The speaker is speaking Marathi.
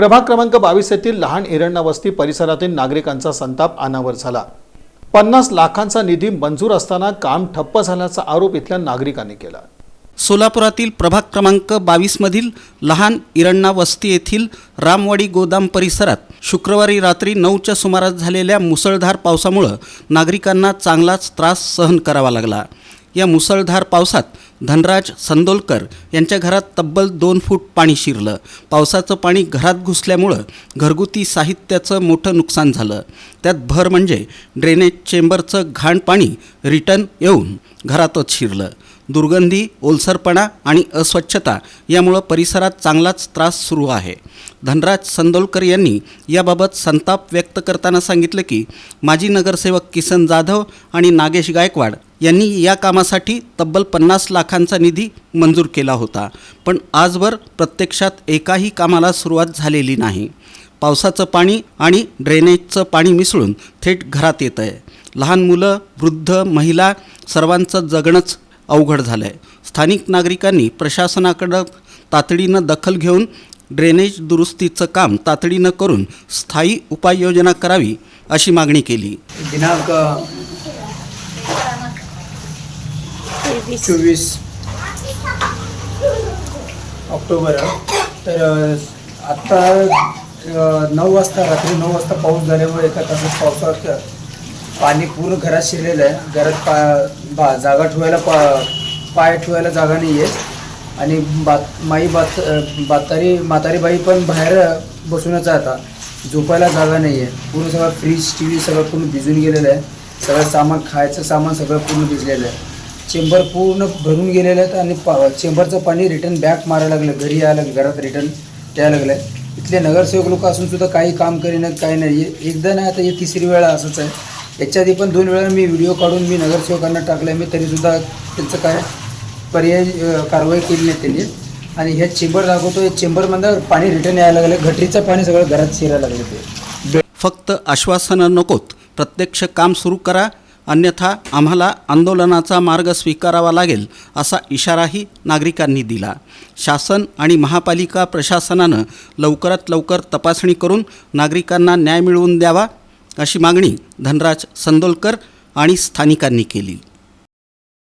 प्रभाग क्रमांक बावीस येथील लहान एरण्णा वस्ती परिसरातील नागरिकांचा संताप अनावर झाला. पन्नास लाखांचा निधी मंजूर असताना काम ठप्प झाल्याचा आरोप इथल्या नागरिकांनी केला. सोलापुरातील प्रभाग क्रमांक बावीसमधील लहान इरण्णा वस्ती येथील रामवाडी गोदाम परिसरात शुक्रवारी रात्री नऊच्या सुमारास झालेल्या मुसळधार पावसामुळं नागरिकांना चांगलाच त्रास सहन करावा लागला. या मुसळधार पावसात धनराज संदोलकर यांच्या घरात तब्बल दोन फूट पाणी शिरलं. पावसाचं पाणी घरात घुसल्यामुळं घरगुती साहित्याचं मोठं नुकसान झालं. त्यात भर म्हणजे ड्रेनेज चेंबरचं घाण पाणी रिटर्न येऊन घरातच शिरलं. दुर्गंधी ओलसरपणा आणि अस्वच्छता यामुळं परिसरात चांगलाच त्रास सुरू आहे. धनराज संदोलकर यांनी याबाबत संताप व्यक्त करताना सांगितलं की माजी नगरसेवक किसन जाधव आणि नागेश गायकवाड यांनी या कामासाठी तब्बल पन्नास लाखांचा निधी मंजूर केला होता. पण आजवर प्रत्यक्षात एकाही कामाला सुरुवात झालेली नाही. पावसाचं पाणी आणि ड्रेनेजचं पाणी मिसळून थेट घरात येतं आहे लहान मुलं वृद्ध महिला सर्वांचं जगणंच अवघड झालं आहे स्थानिक नागरिकांनी प्रशासनाकडं तातडीनं दखल घेऊन ड्रेनेज दुरुस्तीचं काम तातडीनं करून स्थायी उपाययोजना करावी अशी मागणी केली. दिनांक चोवीस. ऑक्टोबर तर आत्ता नऊ वाजता रात्री नऊ वाजता पाऊस झाल्यामुळे एका तासात पावसात पाणी पूर्ण घरात शिरलेलं आहे. घरात पा बा जागा ठेवायला पा पाय ठेवायला जागा नाही आहे आणि बात माई बात बातारी म्हातारी बाई पण बाहेर बसूनच आहे आता. झोपायला जागा नाही आहे पूर्ण सगळं फ्रीज टी व्ही सगळं पूर्ण भिजून गेलेलं आहे. सगळं सामान खायचं सामान सगळं पूर्ण भिजलेलं आहे. चेंबर पूर्ण भरून गेलेले आहेत आणि पा चेंबरचं पाणी रिटर्न बॅक मारायला लागलं. घरी यायला लागलं घरात रिटर्न द्यायला लागलं. आहे इथले नगरसेवक लोक असून सुद्धा काही काम करीनात काही नाही. एकदा नाही आता हे तिसरी वेळा असंच आहे. याच्या आधी पण दोन वेळा मी व्हिडिओ काढून मी नगरसेवकांना टाकलं मी तरीसुद्धा त्यांचं काय पर्याय कारवाई केली नाही त्यांनी. आणि हे चेंबर दाखवतो हे चेंबरमधलं पाणी रिटर्न यायला लागलं. घटरीचं पाणी सगळं घरात शिरायला लागलं ते. फक्त आश्वासनं नकोत. प्रत्यक्ष काम सुरू करा. अन्यथा आम्हाला आंदोलनाचा मार्ग स्वीकारावा लागेल असा इशाराही नागरिकांनी दिला. शासन आणि महापालिका प्रशासनानं लवकरात लवकर तपासणी करून नागरिकांना न्याय मिळवून द्यावा अशी मागणी धनराज संदोलकर आणि स्थानिकांनी केली.